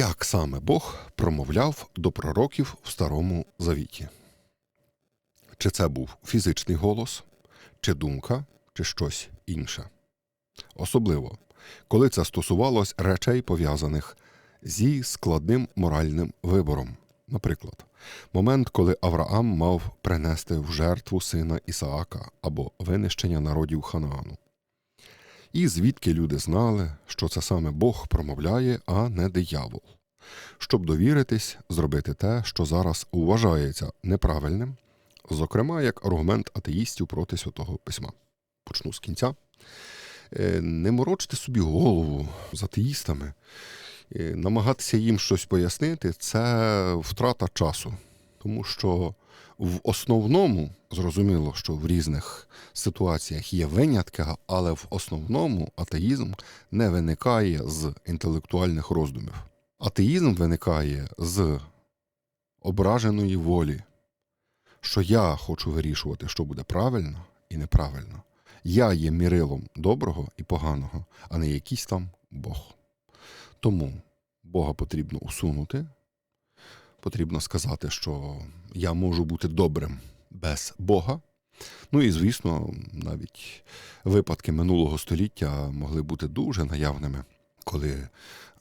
Як саме Бог промовляв до пророків в Старому Завіті? Чи це був фізичний голос, чи думка, чи щось інше? Особливо, коли це стосувалось речей, пов'язаних зі складним моральним вибором. Наприклад, момент, коли Авраам мав принести в жертву сина Ісаака або винищення народів Ханаану. І звідки люди знали, що це саме Бог промовляє, а не диявол. Щоб довіритись, зробити те, що зараз вважається неправильним, зокрема як аргумент атеїстів проти святого письма. Почну з кінця. Е, Не морочте собі голову з атеїстами, Е, намагатися їм щось пояснити це втрата часу. Тому що в основному зрозуміло, що в різних ситуаціях є винятки, але в основному атеїзм не виникає з інтелектуальних роздумів. Атеїзм виникає з ображеної волі, що я хочу вирішувати, що буде правильно і неправильно. Я є мірилом доброго і поганого, а не якийсь там Бог. Тому Бога потрібно усунути. Потрібно сказати, що я можу бути добрим без Бога. Ну і, звісно, навіть випадки минулого століття могли бути дуже наявними, коли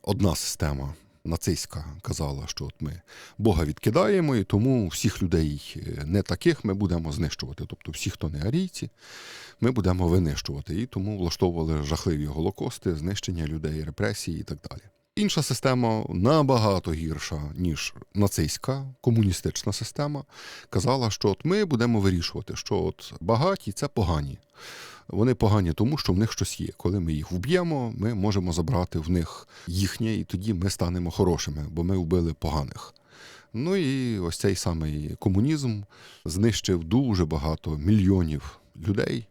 одна система нацистська казала, що от ми Бога відкидаємо, і тому всіх людей е, не таких ми будемо знищувати. Тобто всі, хто не арійці, ми будемо винищувати. І тому влаштовували жахливі голокости, знищення людей, репресії і так далі. Інша система набагато гірша, ніж нацистська комуністична система, казала, що от ми будемо вирішувати, що от багаті це погані. Вони погані тому, що в них щось є. Коли ми їх вб'ємо, ми можемо забрати в них їхнє, і тоді ми станемо хорошими, бо ми вбили поганих. Ну і ось цей самий комунізм знищив дуже багато мільйонів людей,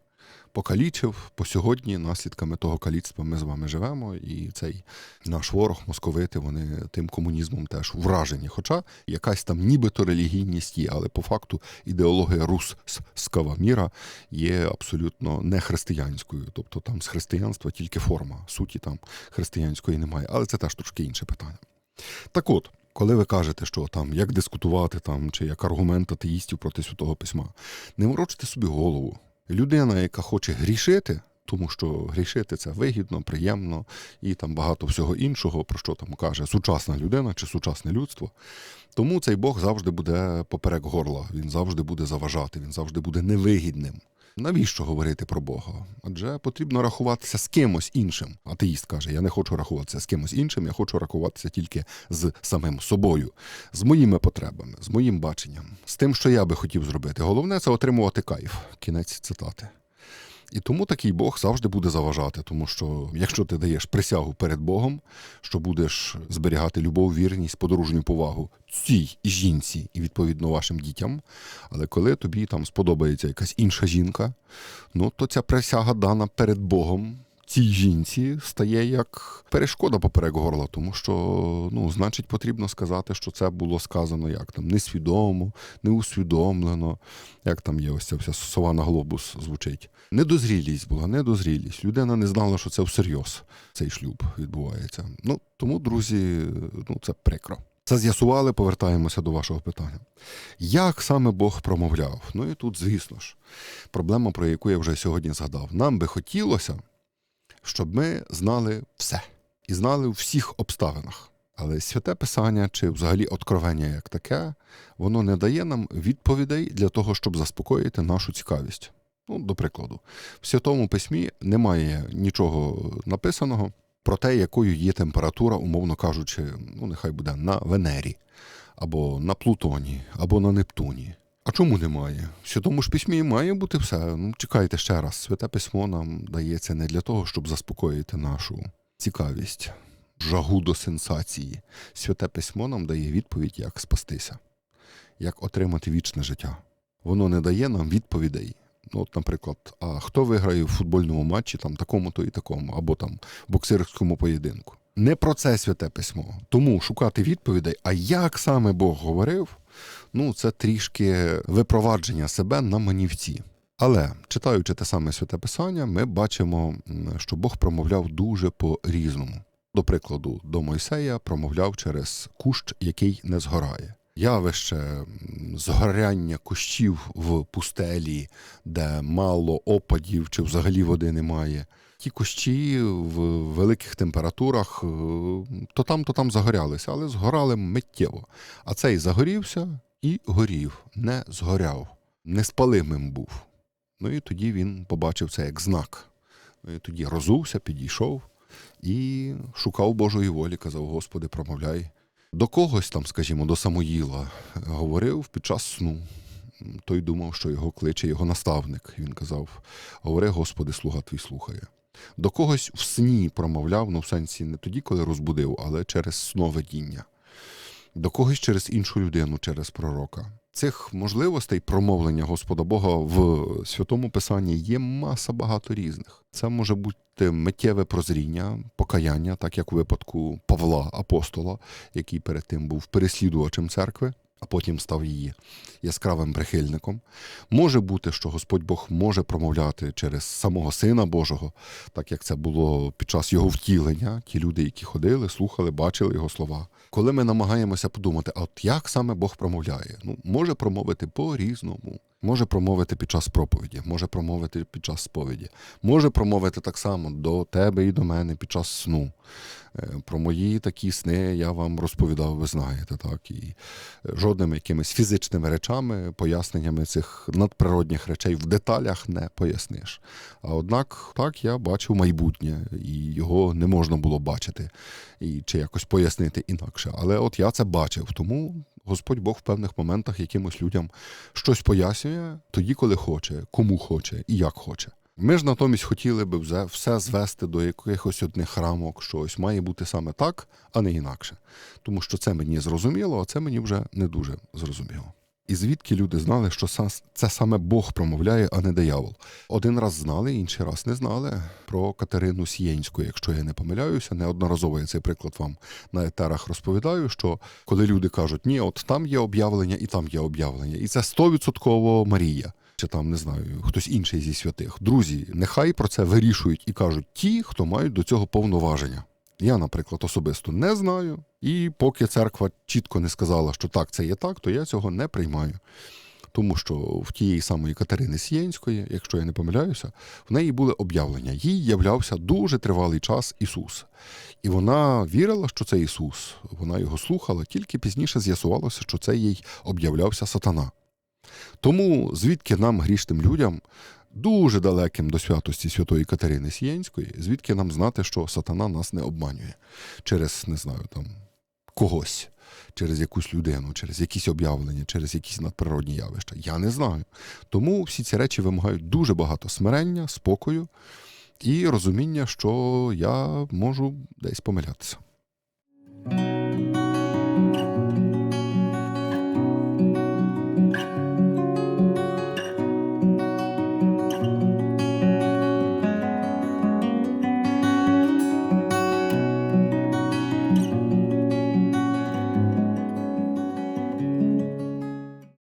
покалічив по сьогодні наслідками того каліцтва ми з вами живемо, і цей наш ворог, московити, вони тим комунізмом теж вражені. Хоча якась там нібито релігійність є, але по факту ідеологія русского міра є абсолютно не християнською. Тобто там з християнства тільки форма, суті там християнської немає. Але це теж трошки інше питання. Так от. Коли ви кажете, що там як дискутувати там чи як аргумент атеїстів проти святого письма, не морочте собі голову. Людина, яка хоче грішити, тому що грішити це вигідно, приємно і там багато всього іншого, про що там каже сучасна людина чи сучасне людство. Тому цей Бог завжди буде поперек горла, він завжди буде заважати, він завжди буде невигідним. Навіщо говорити про Бога? Адже потрібно рахуватися з кимось іншим. Атеїст каже: я не хочу рахуватися з кимось іншим, я хочу рахуватися тільки з самим собою, з моїми потребами, з моїм баченням, з тим, що я би хотів зробити. Головне це отримувати кайф. Кінець цитати. І тому такий Бог завжди буде заважати, тому що якщо ти даєш присягу перед Богом, що будеш зберігати любов, вірність, подружню повагу цій жінці і відповідно вашим дітям, але коли тобі там сподобається якась інша жінка, ну то ця присяга дана перед Богом. Цій жінці стає як перешкода поперек горла, тому що ну, значить, потрібно сказати, що це було сказано як там несвідомо, неусвідомлено, як там є ось ця вся сова на глобус звучить. Недозрілість була, недозрілість. Людина не знала, що це всерйоз цей шлюб відбувається. Ну тому, друзі, ну це прикро. Це з'ясували, повертаємося до вашого питання. Як саме Бог промовляв? Ну і тут, звісно ж, проблема, про яку я вже сьогодні згадав. Нам би хотілося, щоб ми знали все і знали у всіх обставинах. Але святе писання чи взагалі откровення як таке, воно не дає нам відповідей для того, щоб заспокоїти нашу цікавість. Ну, до прикладу, в святому письмі немає нічого написаного про те, якою є температура, умовно кажучи, ну нехай буде на Венері, або на Плутоні, або на Нептуні. А чому немає? В святому ж письмі має бути все. Ну, чекайте ще раз. Святе письмо нам дається не для того, щоб заспокоїти нашу цікавість, жагу до сенсації. Святе письмо нам дає відповідь, як спастися, як отримати вічне життя. Воно не дає нам відповідей. Ну, от, наприклад, а хто виграє в футбольному матчі там такому-то і такому, або там в боксерському поєдинку. Не про це святе письмо. Тому шукати відповідей, а як саме Бог говорив, ну це трішки випровадження себе на манівці. Але читаючи те саме святе писання, ми бачимо, що Бог промовляв дуже по-різному. До прикладу, до Мойсея промовляв через кущ, який не згорає. Явище згоряння кущів в пустелі, де мало опадів чи взагалі води немає. Ті кущі в великих температурах е, то там, то там загорялися, але згорали миттєво. А цей загорівся і горів, не згоряв, неспалимим був. Ну і тоді він побачив це як знак. Ну, і тоді розувся, підійшов і шукав Божої волі, казав: Господи, промовляй. До когось там, скажімо, до Самоїла е, говорив під час сну. Той думав, що його кличе його наставник. Він казав: Говори, Господи, слуга твій слухає. До когось в сні промовляв, ну в сенсі не тоді, коли розбудив, але через сновидіння. До когось через іншу людину, через пророка. Цих можливостей промовлення Господа Бога в святому Писанні є маса багато різних. Це може бути миттєве прозріння, покаяння, так як у випадку Павла апостола, який перед тим був переслідувачем церкви, а потім став її яскравим прихильником. Може бути, що Господь Бог може промовляти через самого Сина Божого, так як це було під час його втілення, ті люди, які ходили, слухали, бачили його слова. Коли ми намагаємося подумати, а от як саме Бог промовляє, ну може промовити по-різному. Може промовити під час проповіді, може промовити під час сповіді, може промовити так само до тебе і до мене під час сну. Е, Про мої такі сни я вам розповідав, ви знаєте, так і е, жодними якимись фізичними речами, поясненнями цих надприродних речей в деталях не поясниш. А однак, так я бачив майбутнє, і його не можна було бачити і чи якось пояснити інакше. Але от я це бачив, тому Господь Бог в певних моментах якимось людям щось пояснює тоді, коли хоче, кому хоче і як хоче. Ми ж натомість хотіли би все, звести до якихось одних рамок, що ось має бути саме так, а не інакше. Тому що це мені зрозуміло, а це мені вже не дуже зрозуміло. І звідки люди знали, що це саме Бог промовляє, а не диявол. Один раз знали, інший раз не знали про Катерину Сієнську, якщо я не помиляюся. Неодноразово я цей приклад вам на етерах розповідаю, що коли люди кажуть, ні, от там є об'явлення і там є об'явлення, і це стовідсотково Марія. Чи там не знаю, хтось інший зі святих. Друзі, нехай про це вирішують і кажуть ті, хто мають до цього повноваження. Я, наприклад, особисто не знаю. І поки церква чітко не сказала, що так, це є так, то я цього не приймаю. Тому що в тієї самої Катерини Сієнської, якщо я не помиляюся, в неї були об'явлення. Їй являвся дуже тривалий час Ісус. І вона вірила, що це Ісус. Вона його слухала, тільки пізніше з'ясувалося, що це їй об'являвся сатана. Тому звідки нам, грішним людям, дуже далеким до святості святої Катерини Сієнської, звідки нам знати, що сатана нас не обманює через, не знаю, там когось, через якусь людину, через якісь об'явлення, через якісь надприродні явища. Я не знаю. Тому всі ці речі вимагають дуже багато смирення, спокою і розуміння, що я можу десь помилятися.